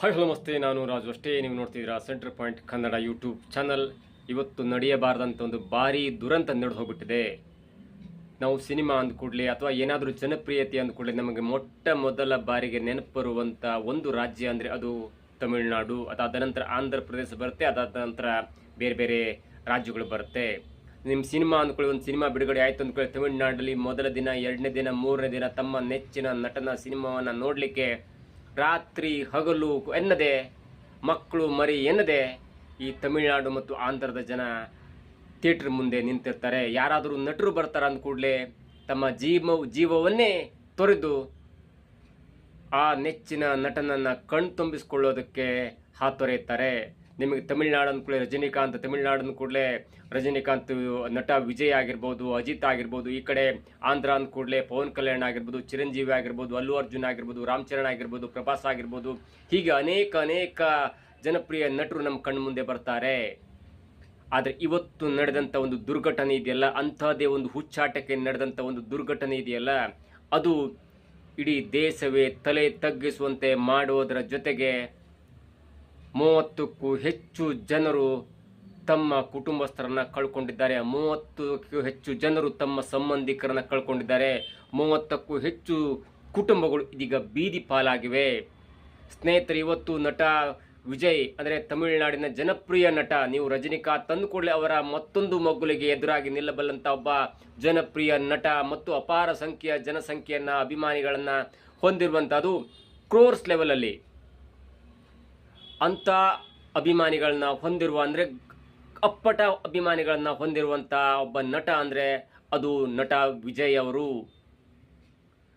Hi, hello ನಮಸ್ತೆ. ನಾನು ರಾಜು ಅಷ್ಟೇ. ನೀವು ನೋಡ್ತಿದ್ದೀರಾ centre point Kannada YouTube channel. ಇವತ್ತು ನಡೆಯಬಾರ್ದಂಥ ಒಂದು ಭಾರಿ ದುರಂತ ನಡೆದು ಹೋಗ್ಬಿಟ್ಟಿದೆ. ನಾವು ಸಿನಿಮಾ ಅಂದ ಕೂಡಲೇ ಅಥವಾ ಏನಾದರೂ ಜನಪ್ರಿಯತೆ ಅಂದ ಕೂಡಲೇ ನಮಗೆ ಮೊಟ್ಟ ಮೊದಲ ಬಾರಿಗೆ ನೆನಪು ಬರುವಂಥ ಒಂದು ರಾಜ್ಯ ಅಂದರೆ ಅದು ತಮಿಳುನಾಡು. ಅದಾದ ನಂತರ ಆಂಧ್ರ ಪ್ರದೇಶ ಬರುತ್ತೆ, ಅದಾದ ನಂತರ ಬೇರೆ ಬೇರೆ ರಾಜ್ಯಗಳು ಬರುತ್ತೆ. ನಿಮ್ಮ ಸಿನಿಮಾ ಅಂದ್ಕೊಳ್ಳಿ ಒಂದು ಸಿನಿಮಾ ಬಿಡುಗಡೆ ಆಯಿತು ಅಂದ್ಕೊಳ್ಳಿ ತಮಿಳುನಾಡಲ್ಲಿ ಮೊದಲ ದಿನ, ಎರಡನೇ ದಿನ, ಮೂರನೇ ದಿನ ತಮ್ಮ ನೆಚ್ಚಿನ ನಟನ ಸಿನಿಮಾವನ್ನು ನೋಡಲಿಕ್ಕೆ ರಾತ್ರಿ ಹಗಲು ಎನ್ನದೆ, ಮಕ್ಕಳು ಮರಿ ಎನ್ನದೆ, ಈ ತಮಿಳುನಾಡು ಮತ್ತು ಆಂಧ್ರದ ಜನ ಥಿಯೇಟ್ರ್ ಮುಂದೆ ನಿಂತಿರ್ತಾರೆ. ಯಾರಾದರೂ ನಟರು ಬರ್ತಾರ ಅಂದ ಕೂಡಲೇ ತಮ್ಮ ಜೀವ, ಜೀವವನ್ನೇ ತೊರೆದು ಆ ನೆಚ್ಚಿನ ನಟನನ್ನು ಕಣ್ತುಂಬಿಸಿಕೊಳ್ಳೋದಕ್ಕೆ ಹಾತೊರೆಯುತ್ತಾರೆ. ನಿಮಗೆ ತಮಿಳ್ನಾಡು ಅಂದ್ಕೂಡಲೇ ರಜನಿಕಾಂತ್ ತಮಿಳ್ನಾಡು ಅಂದ ಕೂಡಲೇ ರಜನಿಕಾಂತ್ ನಟ ವಿಜಯ್ ಆಗಿರ್ಬೋದು, ಅಜಿತ್ ಆಗಿರ್ಬೋದು, ಈ ಕಡೆ ಆಂಧ್ರ ಅಂದ ಕೂಡಲೇ ಪವನ್ ಕಲ್ಯಾಣ್ ಆಗಿರ್ಬೋದು, ಚಿರಂಜೀವಿ ಆಗಿರ್ಬೋದು, ಅಲ್ಲು ಅರ್ಜುನ್ ಆಗಿರ್ಬೋದು, ರಾಮ್ ಚರಣ್ ಆಗಿರ್ಬೋದು, ಪ್ರಭಾಸ್ ಆಗಿರ್ಬೋದು, ಹೀಗೆ ಅನೇಕ ಅನೇಕ ಜನಪ್ರಿಯ ನಟರು ನಮ್ಮ ಕಣ್ಣು ಮುಂದೆ ಬರ್ತಾರೆ. ಆದರೆ ಇವತ್ತು ನಡೆದಂಥ ಒಂದು ದುರ್ಘಟನೆ ಇದೆಯಲ್ಲ, ಅಂಥದ್ದೇ ಒಂದು ಹುಚ್ಚಾಟಕ್ಕೆ ನಡೆದಂಥ ಒಂದು ದುರ್ಘಟನೆ ಇದೆಯಲ್ಲ, ಅದು ಇಡೀ ದೇಶವೇ ತಲೆ ತಗ್ಗಿಸುವಂತೆ ಮಾಡುವುದರ ಜೊತೆಗೆ ಮೂವತ್ತಕ್ಕೂ ಹೆಚ್ಚು ಜನರು ತಮ್ಮ ಕುಟುಂಬಸ್ಥರನ್ನ ಕಳ್ಕೊಂಡಿದ್ದಾರೆ. ಮೂವತ್ತಕ್ಕೂ ಹೆಚ್ಚು ಜನರು ತಮ್ಮ ಸಂಬಂಧಿಕರನ್ನ ಕಳ್ಕೊಂಡಿದ್ದಾರೆ. ಮೂವತ್ತಕ್ಕೂ ಹೆಚ್ಚು ಕುಟುಂಬಗಳು ಇದೀಗ ಬೀದಿ ಪಾಲಾಗಿವೆ. ಸ್ನೇಹಿತರೆ, ಇವತ್ತು ನಟ ವಿಜಯ್, ಅಂದರೆ ತಮಿಳುನಾಡಿನ ಜನಪ್ರಿಯ ನಟ, ನೀವು ರಜನಿಕಾಂತ್ ತಂದು ಕೂಡಲೇ ಅವರ ಮತ್ತೊಂದು ಮಗುಲಿಗೆ ಎದುರಾಗಿ ನಿಲ್ಲಬಲ್ಲಂತ ಒಬ್ಬ ಜನಪ್ರಿಯ ನಟ ಮತ್ತು ಅಪಾರ ಸಂಖ್ಯೆಯ ಜನಸಂಖ್ಯೆಯನ್ನ ಅಭಿಮಾನಿಗಳನ್ನ ಹೊಂದಿರುವಂಥದ್ದು ಕ್ರೋರ್ಸ್ ಲೆವೆಲಲ್ಲಿ. ಅಂಥ ಅಭಿಮಾನಿಗಳನ್ನ ಹೊಂದಿರುವ ಅಂದರೆ ಅಪ್ಪಟ ಅಭಿಮಾನಿಗಳನ್ನ ಹೊಂದಿರುವಂಥ ಒಬ್ಬ ನಟ ಅಂದರೆ ಅದು ನಟ ವಿಜಯ್ ಅವರು.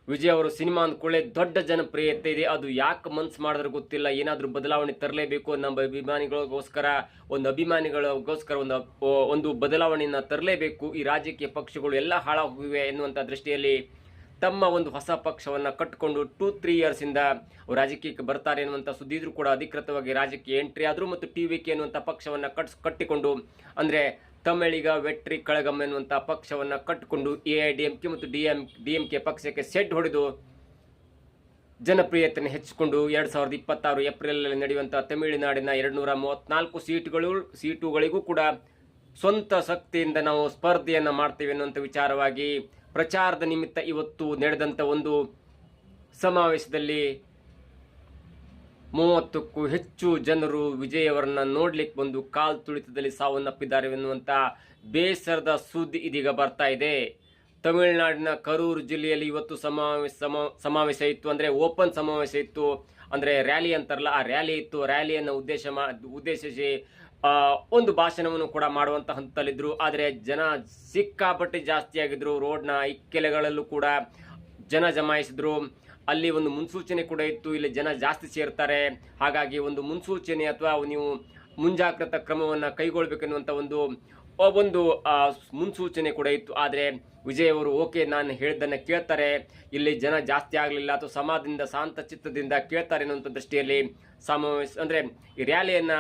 ವಿಜಯ್ ಅವರು ಸಿನಿಮಾ ಅಂದ್ಕೊಳ್ಳೆ ದೊಡ್ಡ ಜನಪ್ರಿಯತೆ ಇದೆ. ಅದು ಯಾಕೆ ಮನ್ಸು ಮಾಡಿದ್ರೆ ಗೊತ್ತಿಲ್ಲ. ಏನಾದರೂ ಬದಲಾವಣೆ ತರಲೇಬೇಕು ನಮ್ಮ ಅಭಿಮಾನಿಗಳಿಗೋಸ್ಕರ, ಒಂದು ಅಭಿಮಾನಿಗಳಿಗೋಸ್ಕರ ಒಂದು ಒಂದು ಬದಲಾವಣೆಯನ್ನು ತರಲೇಬೇಕು. ಈ ರಾಜಕೀಯ ಪಕ್ಷಗಳು ಎಲ್ಲ ಹಾಳಾಗಿವೆ ಎನ್ನುವಂಥ ದೃಷ್ಟಿಯಲ್ಲಿ ತಮ್ಮ ಒಂದು ಹೊಸ ಪಕ್ಷವನ್ನು ಕಟ್ಟಿಕೊಂಡು ಟೂ ತ್ರೀ ಇಯರ್ಸಿಂದ ರಾಜಕೀಯಕ್ಕೆ ಬರ್ತಾರೆ ಎನ್ನುವಂಥ ಸುದ್ದಿ ಇದ್ರೂ ಕೂಡ ಅಧಿಕೃತವಾಗಿ ರಾಜಕೀಯ ಎಂಟ್ರಿ ಆದರೂ ಮತ್ತು ಟಿ ವಿ ಕೆ ಎನ್ನುವಂಥ ಪಕ್ಷವನ್ನು ಕಟ್ಸ್, ಕಟ್ಟಿಕೊಂಡು ಅಂದರೆ ತಮಿಳಿಗ ವೆಟ್ರಿ ಕಳಗಮ್ ಎನ್ನುವಂಥ ಪಕ್ಷವನ್ನು ಕಟ್ಟಿಕೊಂಡು A I D M K ಮತ್ತು D M D M K ಪಕ್ಷಕ್ಕೆ ಸೆಡ್ ಹೊಡೆದು ಜನಪ್ರಿಯತೆಯನ್ನು ಹೆಚ್ಚಿಕೊಂಡು ಎರಡು ಸಾವಿರದ ಇಪ್ಪತ್ತಾರು ಏಪ್ರಿಲಲ್ಲಿ ನಡೆಯುವಂಥ ತಮಿಳುನಾಡಿನ ಎರಡು ನೂರ ಮೂವತ್ನಾಲ್ಕು ಸೀಟುಗಳು, ಸೀಟುಗಳಿಗೂ ಕೂಡ ಸ್ವಂತ ಶಕ್ತಿಯಿಂದ ನಾವು ಸ್ಪರ್ಧೆಯನ್ನು ಮಾಡ್ತೀವಿ ಅನ್ನುವಂಥ ವಿಚಾರವಾಗಿ ಪ್ರಚಾರದ ನಿಮಿತ್ತ ಇವತ್ತು ನಡೆದಂಥ ಒಂದು ಸಮಾವೇಶದಲ್ಲಿ ಮೂವತ್ತಕ್ಕೂ ಹೆಚ್ಚು ಜನರು ವಿಜಯ್ ಅವರನ್ನ ನೋಡ್ಲಿಕ್ಕೆ ಬಂದು ಕಾಲು ತುಳಿತದಲ್ಲಿ ಸಾವನ್ನಪ್ಪಿದ್ದಾರೆ ಎನ್ನುವಂಥ ಬೇಸರದ ಸುದ್ದಿ ಇದೀಗ ಬರ್ತಾ ಇದೆ. ತಮಿಳುನಾಡಿನ ಕರೂರು ಜಿಲ್ಲೆಯಲ್ಲಿ ಇವತ್ತು ಸಮಾವೇಶ, ಸಮ- ಸಮಾವೇಶ ಇತ್ತು ಅಂದರೆ ಓಪನ್ ಸಮಾವೇಶ ಇತ್ತು ಅಂದರೆ ರ್ಯಾಲಿ ಅಂತಾರಲ್ಲ, ಆ ರ್ಯಾಲಿ ಇತ್ತು. ರ್ಯಾಲಿಯನ್ನು ಉದ್ದೇಶ ಮಾ, ಉದ್ದೇಶಿಸಿ ಒಂದು ಭಾಷಣವನ್ನು ಕೂಡ ಮಾಡುವಂತ ಹಂತದಲ್ಲಿದ್ರು. ಆದರೆ ಜನ ಸಿಕ್ಕಾಪಟ್ಟೆ ಜಾಸ್ತಿ ಆಗಿದ್ರು. ರೋಡ್ನ ಇಕ್ಕೆಲೆಗಳಲ್ಲೂ ಕೂಡ ಜನ ಜಮಾಯಿಸಿದ್ರು. ಅಲ್ಲಿ ಒಂದು ಮುನ್ಸೂಚನೆ ಕೂಡ ಇತ್ತು. ಇಲ್ಲಿ ಜನ ಜಾಸ್ತಿ ಸೇರ್ತಾರೆ. ಹಾಗಾಗಿ ಒಂದು ಮುನ್ಸೂಚನೆ ಅಥವಾ ನೀವು ಮುಂಜಾಗ್ರತಾ ಕ್ರಮವನ್ನು ಕೈಗೊಳ್ಬೇಕೆನ್ನುವಂಥ ಒಂದು ಒಂದು ಮುನ್ಸೂಚನೆ ಕೂಡ ಇತ್ತು. ಆದರೆ ವಿಜಯ್ ಅವರು, ಓಕೆ, ನಾನು ಹೇಳಿದ್ದನ್ನು ಕೇಳ್ತಾರೆ. ಇಲ್ಲಿ ಜನ ಜಾಸ್ತಿ ಆಗಲಿಲ್ಲ ಅಥವಾ ಸಮಾಜದಿಂದ, ಶಾಂತ ಚಿತ್ತದಿಂದ ಕೇಳ್ತಾರೆ ಅನ್ನುವಂಥ ದೃಷ್ಟಿಯಲ್ಲಿ ಸಮಾವೇಶ, ಅಂದರೆ ಈ ರ್ಯಾಲಿಯನ್ನು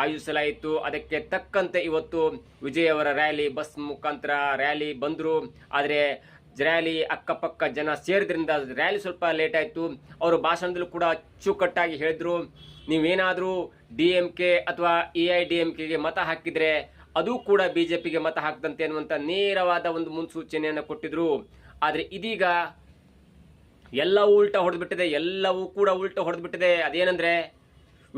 ಆಯೋಜಿಸಲಾಯಿತು. ಅದಕ್ಕೆ ತಕ್ಕಂತೆ ಇವತ್ತು ವಿಜಯ್ ಅವರ ರ್ಯಾಲಿ, ಬಸ್ ಮುಖಾಂತರ ರ್ಯಾಲಿ ಬಂದರು. ಆದರೆ ರ್ಯಾಲಿ ಅಕ್ಕಪಕ್ಕ ಜನ ಸೇರಿದ್ರಿಂದ ರ್ಯಾಲಿ ಸ್ವಲ್ಪ ಲೇಟ್ ಆಯಿತು. ಅವರು ಭಾಷಣದಲ್ಲೂ ಕೂಡ ಅಚ್ಚುಕಟ್ಟಾಗಿ ಹೇಳಿದ್ರು. ನೀವೇನಾದರೂ ಡಿ ಎಂ ಕೆ ಅಥವಾ ಎ ಐ ಡಿ ಎಂ ಕೆಗೆ ಮತ ಹಾಕಿದರೆ ಅದು ಕೂಡ ಬಿ ಜೆ ಪಿಗೆ ಮತ ಹಾಕ್ದಂತೆ ಅನ್ನುವಂಥ ನೇರವಾದ ಒಂದು ಮುನ್ಸೂಚನೆಯನ್ನು ಕೊಟ್ಟಿದ್ರು. ಆದರೆ ಇದೀಗ ಎಲ್ಲವೂ ಉಲ್ಟಾ ಹೊಡೆದ್ಬಿಟ್ಟಿದೆ. ಎಲ್ಲವೂ ಕೂಡ ಉಲ್ಟಾ ಹೊಡೆದ್ಬಿಟ್ಟಿದೆ. ಅದೇನೆಂದ್ರೆ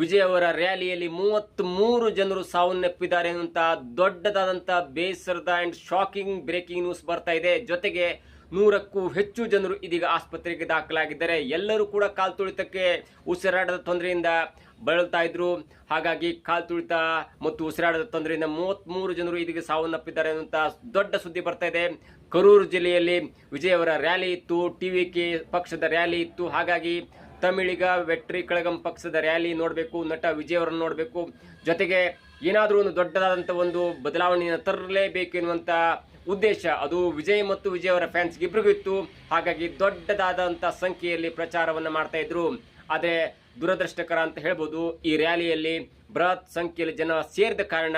ವಿಜಯ್ ಅವರ ರ್ಯಾಲಿಯಲ್ಲಿ ಮೂವತ್ತ್ ಮೂರು ಜನರು ಸಾವನ್ನಪ್ಪಿದ್ದಾರೆ ಅನ್ನುವಂಥ ದೊಡ್ಡದಾದಂಥ ಬೇಸರದ ಅಂಡ್ ಶಾಕಿಂಗ್ ಬ್ರೇಕಿಂಗ್ ನ್ಯೂಸ್ ಬರ್ತಾ ಇದೆ. ಜೊತೆಗೆ ನೂರಕ್ಕೂ ಹೆಚ್ಚು ಜನರು ಇದೀಗ ಆಸ್ಪತ್ರೆಗೆ ದಾಖಲಾಗಿದ್ದಾರೆ. ಎಲ್ಲರೂ ಕೂಡ ಕಾಲ್ ತುಳಿತಕ್ಕೆ ಉಸಿರಾಟದ ತೊಂದರೆಯಿಂದ ಬಳಲ್ತಾ ಇದ್ರು. ಹಾಗಾಗಿ ಕಾಲ್ ತುಳಿತ ಮತ್ತು ಉಸಿರಾಟದ ತೊಂದರೆಯಿಂದ ಮೂವತ್ತ್ಮೂರು ಜನರು ಇದೀಗ ಸಾವನ್ನಪ್ಪಿದ್ದಾರೆ ಅನ್ನುವಂಥ ದೊಡ್ಡ ಸುದ್ದಿ ಬರ್ತಾ ಇದೆ. ಕರೂರು ಜಿಲ್ಲೆಯಲ್ಲಿ ವಿಜಯ್ ಅವರ ರ್ಯಾಲಿ ಇತ್ತು ಟಿ ವಿ ಕೆ ಪಕ್ಷದ ರ್ಯಾಲಿ ಇತ್ತು. ಹಾಗಾಗಿ ತಮಿಳಿಗ ವೆಟ್ರಿ ಕಳಗಂ ಪಕ್ಷದ ರ್ಯಾಲಿ ನೋಡಬೇಕು, ನಟ ವಿಜಯ್ ಅವರನ್ನು ನೋಡಬೇಕು. ಜೊತೆಗೆ ಏನಾದರೂ ಒಂದು ದೊಡ್ಡದಾದಂಥ ಒಂದು ಬದಲಾವಣೆಯನ್ನು ತರಲೇಬೇಕು ಎನ್ನುವಂಥ ಉದ್ದೇಶ ಅದು ವಿಜಯ್ ಮತ್ತು ವಿಜಯ್ ಅವರ ಫ್ಯಾನ್ಸ್ ಇಬ್ಬರಿಗೂ ಇತ್ತು. ಹಾಗಾಗಿ ದೊಡ್ಡದಾದಂಥ ಸಂಖ್ಯೆಯಲ್ಲಿ ಪ್ರಚಾರವನ್ನು ಮಾಡ್ತಾ ಇದ್ರು. ಆದರೆ ದುರದೃಷ್ಟಕರ ಅಂತ ಹೇಳ್ಬೋದು, ಈ ರ್ಯಾಲಿಯಲ್ಲಿ ಬೃಹತ್ ಸಂಖ್ಯೆಯಲ್ಲಿ ಜನ ಸೇರಿದ ಕಾರಣ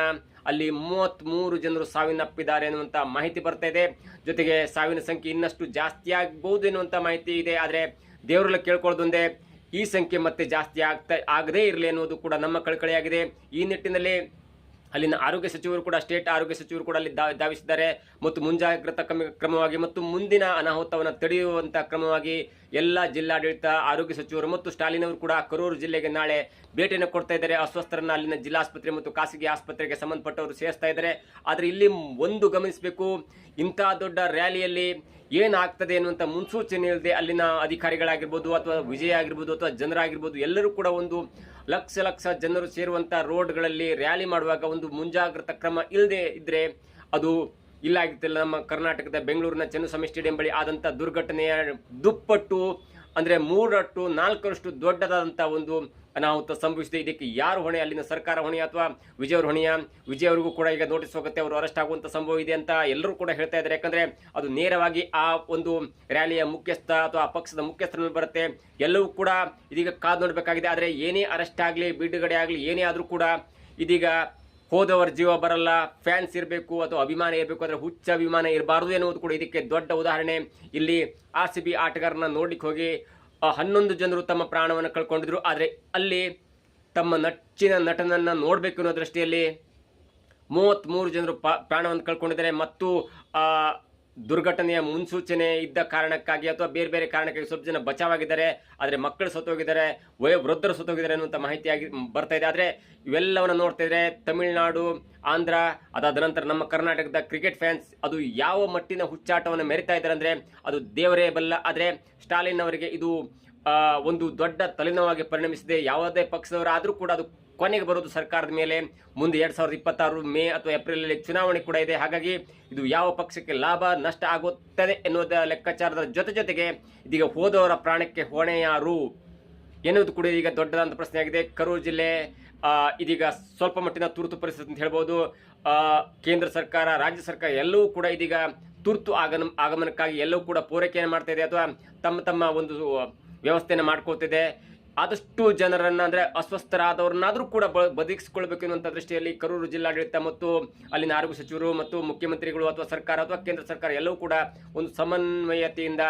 ಅಲ್ಲಿ ಮೂವತ್ತ್ ಮೂರು ಜನರು ಸಾವಿನಪ್ಪಿದ್ದಾರೆ ಎನ್ನುವಂಥ ಮಾಹಿತಿ ಬರ್ತಾ ಇದೆ. ಜೊತೆಗೆ ಸಾವಿನ ಸಂಖ್ಯೆ ಇನ್ನಷ್ಟು ಜಾಸ್ತಿ ಆಗ್ಬೋದು ಎನ್ನುವಂಥ ಮಾಹಿತಿ ಇದೆ. ಆದರೆ ದೇವರೆಲ್ಲ ಕೇಳ್ಕೊಳ್ಳೋದೊಂದೇ ಈ ಸಂಖ್ಯೆ ಮತ್ತೆ ಜಾಸ್ತಿ ಆಗ್ತಾ, ಆಗದೇ ಇರಲಿ ಅನ್ನೋದು ಕೂಡ ನಮ್ಮ ಕಳಕಳಿಯಾಗಿದೆ. ಈ ನಿಟ್ಟಿನಲ್ಲಿ ಅಲ್ಲಿನ ಆರೋಗ್ಯ ಸಚಿವರು ಕೂಡ, ಸ್ಟೇಟ್ ಆರೋಗ್ಯ ಸಚಿವರು ಕೂಡ ಅಲ್ಲಿ ಧಾವಿಸಿದ್ದಾರೆ. ಮತ್ತು ಮುಂಜಾಗ್ರತಾ ಕ್ರಮ- ಕ್ರಮವಾಗಿ ಮತ್ತು ಮುಂದಿನ ಅನಾಹುತವನ್ನು ತಡೆಯುವಂಥ ಕ್ರಮವಾಗಿ ಎಲ್ಲ ಜಿಲ್ಲಾಡಳಿತ, ಆರೋಗ್ಯ ಸಚಿವರು ಮತ್ತು ಸ್ಟಾಲಿನ್ ಅವರು ಕೂಡ ಕರೂರು ಜಿಲ್ಲೆಗೆ ನಾಳೆ ಭೇಟಿಯನ್ನು ಕೊಡ್ತಾ ಇದ್ದಾರೆ. ಅಸ್ವಸ್ಥರನ್ನ ಅಲ್ಲಿನ ಜಿಲ್ಲಾಸ್ಪತ್ರೆ ಮತ್ತು ಖಾಸಗಿ ಆಸ್ಪತ್ರೆಗೆ ಸಂಬಂಧಪಟ್ಟವರು ಸೇರಿಸ್ತಾ ಇದ್ದಾರೆ. ಆದರೆ ಇಲ್ಲಿ ಒಂದು ಗಮನಿಸಬೇಕು, ಇಂಥ ದೊಡ್ಡ ರ್ಯಾಲಿಯಲ್ಲಿ ಏನಾಗ್ತದೆ ಅನ್ನುವಂಥ ಮುನ್ಸೂಚನೆ ಇಲ್ಲದೆ ಅಲ್ಲಿನ ಅಧಿಕಾರಿಗಳಾಗಿರ್ಬೋದು ಅಥವಾ ವಿಜಯ ಆಗಿರ್ಬೋದು ಅಥವಾ ಜನರಾಗಿರ್ಬೋದು ಎಲ್ಲರೂ ಕೂಡ ಒಂದು ಲಕ್ಷ ಲಕ್ಷ ಜನರು ಸೇರುವಂಥ ರೋಡ್ಗಳಲ್ಲಿ ರ್ಯಾಲಿ ಮಾಡುವಾಗ ಒಂದು ಮುಂಜಾಗ್ರತಾ ಕ್ರಮ ಇಲ್ಲದೆ ಇದ್ದರೆ ಅದು ಇಲ್ಲ ಆಗಿತ್ತಿಲ್ಲ ನಮ್ಮ ಕರ್ನಾಟಕದ ಬೆಂಗಳೂರಿನ ಚೆನ್ನಸ್ವಾಮಿ ಸ್ಟೇಡಿಯಂ ಬಳಿ ಆದಂಥ ದುರ್ಘಟನೆಯ ದುಪ್ಪಟ್ಟು ಅಂದರೆ ಮೂರಟ್ಟು ನಾಲ್ಕರಷ್ಟು ದೊಡ್ಡದಾದಂಥ ಒಂದು ಅನಾಹುತ ಸಂಭವಿಸಿದೆ. ಇದಕ್ಕೆ ಯಾರು ಹೊಣೆ? ಅಲ್ಲಿನ ಸರ್ಕಾರ ಹೊಣೆ ಅಥವಾ ವಿಜಯ್ ಅವ್ರ ಹೊಣೆಯ? ವಿಜಯ್ ಅವರಿಗೂ ಕೂಡ ಈಗ ನೋಟಿಸ್ ಹೋಗುತ್ತೆ. ಅವರು ಅರೆಸ್ಟ್ ಆಗುವಂಥ ಸಂಭವ ಇದೆ ಅಂತ ಎಲ್ಲರೂ ಕೂಡ ಹೇಳ್ತಾ ಇದ್ದಾರೆ. ಯಾಕಂದ್ರೆ ಅದು ನೇರವಾಗಿ ಆ ಒಂದು ರ್ಯಾಲಿಯ ಮುಖ್ಯಸ್ಥ ಅಥವಾ ಆ ಪಕ್ಷದ ಮುಖ್ಯಸ್ಥರ ಬರುತ್ತೆ. ಎಲ್ಲವೂ ಕೂಡ ಇದೀಗ ಕಾದು ನೋಡಬೇಕಾಗಿದೆ. ಆದರೆ ಏನೇ ಅರೆಸ್ಟ್ ಆಗಲಿ, ಬಿಡುಗಡೆ ಆಗಲಿ, ಏನೇ ಆದರೂ ಕೂಡ ಇದೀಗ ಹೋದವರ ಜೀವ ಬರಲ್ಲ. ಫ್ಯಾನ್ಸ್ ಇರಬೇಕು ಅಥವಾ ಅಭಿಮಾನ ಇರಬೇಕು. ಅಂದರೆ ಹುಚ್ಚ ಅಭಿಮಾನ ಇರಬಾರ್ದು ಎನ್ನುವುದು ಕೂಡ ಇದಕ್ಕೆ ದೊಡ್ಡ ಉದಾಹರಣೆ. ಇಲ್ಲಿ ಆರ್ ಸಿ ಬಿ ಆಟಗಾರನ ನೋಡಲಿಕ್ಕೆ ಹೋಗಿ ಆ, ಹನ್ನೊಂದು ಜನರು ತಮ್ಮ ಪ್ರಾಣವನ್ನು ಕಳ್ಕೊಂಡಿದ್ರು. ಆದರೆ ಅಲ್ಲಿ ತಮ್ಮ ನಚ್ಚಿನ ನಟನನ್ನು ನೋಡಬೇಕು ಅನ್ನೋ ದೃಷ್ಟಿಯಲ್ಲಿ ಮೂವತ್ತ್ಮೂರು ಜನರು ಪ್ರಾಣವನ್ನು ಕಳ್ಕೊಂಡಿದ್ದಾರೆ. ಮತ್ತು ಆ ದುರ್ಘಟನೆಯ ಮುನ್ಸೂಚನೆ ಇದ್ದ ಕಾರಣಕ್ಕಾಗಿ ಅಥವಾ ಬೇರೆ ಬೇರೆ ಕಾರಣಕ್ಕಾಗಿ ಸ್ವಲ್ಪ ಜನ ಬಚಾವಾಗಿದ್ದಾರೆ, ಆದರೆ ಮಕ್ಕಳು ಸತ್ತೋಗಿದ್ದಾರೆ ವಯೋವೃದ್ಧರು ಸತ್ತೋಗಿದ್ದಾರೆ ಅನ್ನುವಂಥ ಮಾಹಿತಿಯಾಗಿ ಬರ್ತಾ ಇದೆ. ಆದರೆ ಇವೆಲ್ಲವನ್ನು ನೋಡ್ತಾ ಇದ್ರೆ ತಮಿಳುನಾಡು, ಆಂಧ್ರ, ಅದಾದ ನಂತರ ನಮ್ಮ ಕರ್ನಾಟಕದ ಕ್ರಿಕೆಟ್ ಫ್ಯಾನ್ಸ್ ಅದು ಯಾವ ಮಟ್ಟಿನ ಹುಚ್ಚಾಟವನ್ನು ಮೆರಿತಾ ಇದ್ದಾರೆ ಅಂದರೆ ಅದು ದೇವರೇ ಬಲ್ಲ. ಆದರೆ ಸ್ಟಾಲಿನ್ ಅವರಿಗೆ ಇದು ಒಂದು ದೊಡ್ಡ ತಲೆನೋವಾಗಿ ಪರಿಣಮಿಸಿದೆ. ಯಾವುದೇ ಪಕ್ಷದವರಾದರೂ ಕೂಡ ಅದು ಕೊನೆಗೆ ಬರೋದು ಸರ್ಕಾರದ ಮೇಲೆ. ಮುಂದೆ ಎರಡ್ ಸಾವಿರದ ಇಪ್ಪತ್ತಾರು ಮೇ ಅಥವಾ ಏಪ್ರಿಲ್ ಅಲ್ಲಿ ಚುನಾವಣೆ ಕೂಡ ಇದೆ. ಹಾಗಾಗಿ ಇದು ಯಾವ ಪಕ್ಷಕ್ಕೆ ಲಾಭ, ನಷ್ಟ ಆಗುತ್ತದೆ ಎನ್ನುವುದ ಲೆಕ್ಕಾಚಾರದ ಜೊತೆ ಜೊತೆಗೆ ಇದೀಗ ಹೋದವರ ಪ್ರಾಣಕ್ಕೆ ಹೊಣೆ ಯಾರು ಎನ್ನುವುದು ಕೂಡ ಈಗ ದೊಡ್ಡದಾದ ಪ್ರಶ್ನೆ ಆಗಿದೆ ಕರೂರು ಜಿಲ್ಲೆ ಇದೀಗ ಸ್ವಲ್ಪ ಮಟ್ಟಿನ ತುರ್ತು ಪರಿಸ್ಥಿತಿ ಅಂತ ಹೇಳ್ಬೋದು. ಕೇಂದ್ರ ಸರ್ಕಾರ, ರಾಜ್ಯ ಸರ್ಕಾರ ಎಲ್ಲವೂ ಕೂಡ ಇದೀಗ ತುರ್ತು ಆಗಮ, ಆಗಮನಕ್ಕಾಗಿ ಎಲ್ಲವೂ ಕೂಡ ಪೂರೈಕೆಯನ್ನು ಮಾಡ್ತಾ ಇದೆ ಅಥವಾ ತಮ್ಮ ತಮ್ಮ ಒಂದು ವ್ಯವಸ್ಥೆಯನ್ನು ಮಾಡ್ಕೊಳ್ತಿದೆ ಆದಷ್ಟು ಜನರನ್ನ ಅಂದ್ರೆ ಅಸ್ವಸ್ಥರಾದವ್ರನ್ನಾದ್ರೂ ಕೂಡ ಬ- ಬದುಕಿಸಿಕೊಳ್ಬೇಕು ದೃಷ್ಟಿಯಲ್ಲಿ ಕರೂರು ಜಿಲ್ಲಾಡಳಿತ ಮತ್ತು ಅಲ್ಲಿನ ಆರೋಗ್ಯ ಸಚಿವರು ಮತ್ತು ಮುಖ್ಯಮಂತ್ರಿಗಳು ಅಥವಾ ಸರ್ಕಾರ ಅಥವಾ ಕೇಂದ್ರ ಸರ್ಕಾರ ಎಲ್ಲವೂ ಕೂಡ ಒಂದು ಸಮನ್ವಯತೆಯಿಂದ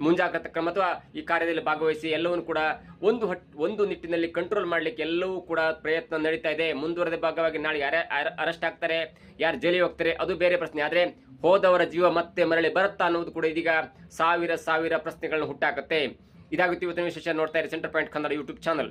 ಮುಂಜಾಗ್ರತಾ ಕ್ರಮ ಅಥವಾ ಈ ಕಾರ್ಯದಲ್ಲಿ ಭಾಗವಹಿಸಿ ಎಲ್ಲವನ್ನು ಕೂಡ ಒಂದು ಒಂದು ನಿಟ್ಟಿನಲ್ಲಿ ಕಂಟ್ರೋಲ್ ಮಾಡಲಿಕ್ಕೆ ಎಲ್ಲವೂ ಕೂಡ ಪ್ರಯತ್ನ ನಡೀತಾ ಇದೆ. ಮುಂದುವರೆದ ಭಾಗವಾಗಿ ನಾಳೆ ಯಾರು ಅರೆಸ್ಟ್ ಆಗ್ತಾರೆ, ಯಾರು ಜೈಲಿಗೆ ಹೋಗ್ತಾರೆ, ಅದು ಬೇರೆ ಪ್ರಶ್ನೆ. ಆದರೆ ಹೋದವರ ಜೀವ ಮತ್ತೆ ಮರಳಿ ಬರುತ್ತಾ ಅನ್ನೋದು ಕೂಡ ಇದೀಗ ಸಾವಿರ ಸಾವಿರ ಪ್ರಶ್ನೆಗಳನ್ನು ಹುಟ್ಟಾಕತ್ತೆ. ಇದಾಗುತ್ತೆ ಇವತ್ತಿನ ವಿಶೇಷ ನೋಡ್ತಾ ಇರಿ centre point Kannada YouTube channel.